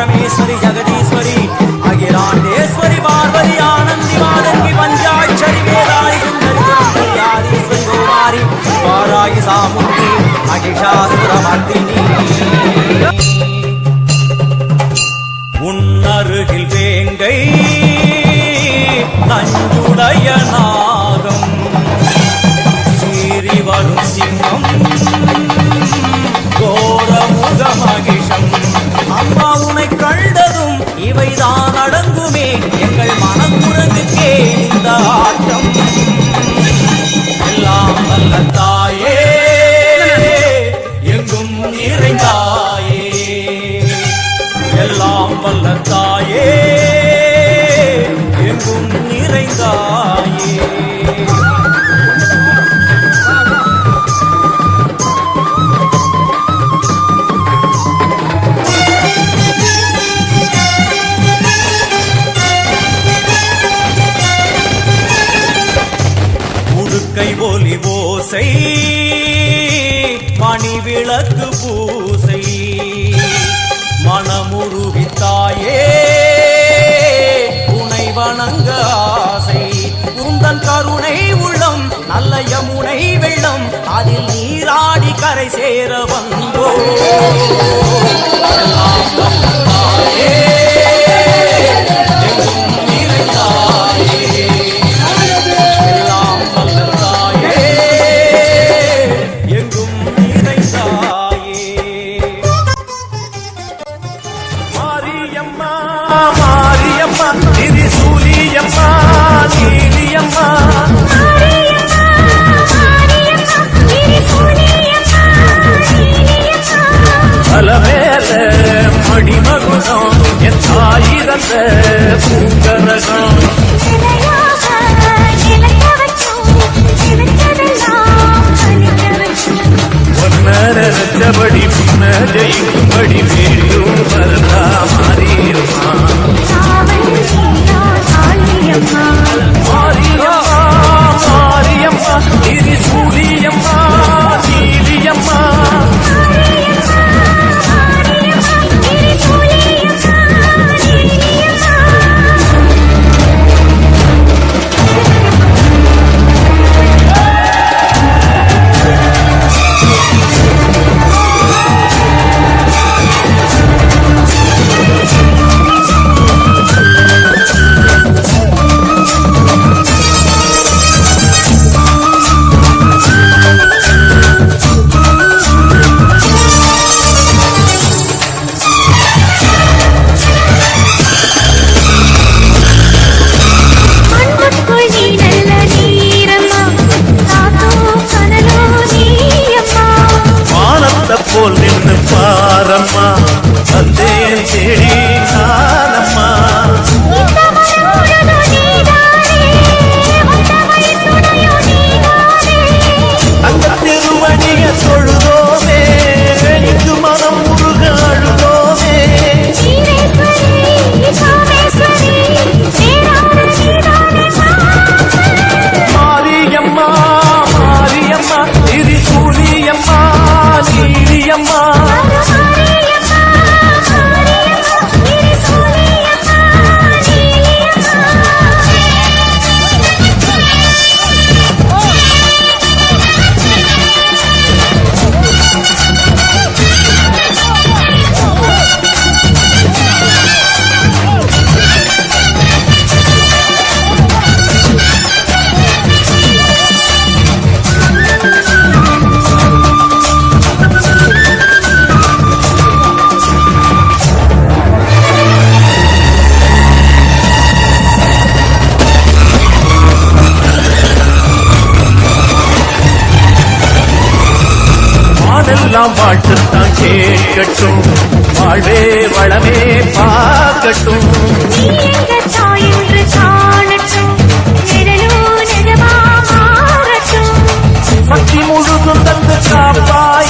பரமேஸ்வரி ஜெகதீஸ்வரி அகிலாண்டேஸ்வரி பார்வதி ஆனந்தி மாதங்கி பஞ்சாட்சரி வேதாரி சுந்தரி சுந்தரியாதீஸ்வரி கௌமாரி பாராகி சாமுண்டி அகிஷாசுரமர்த்தினி உன்னருகில் வேங்கை நஞ்சுடைய வல்ல தாயே எங்கும் நிறைந்தாயே. உடுக்கை ஒலி ஓசை மணி விளக்கு பூசை. மனமுருகி தாயே உனை வணங்க ஆசை. உந்தன் கருணை உள்ளம் நல்ல யமுனை வெள்ளம். அதில் நீராடி கரை சேர வந்தோ கிடைக்கட்டும் வாழ்வே வளமே பார்க்கட்டும். சக்தி முழுதும் தந்து காப்பாய்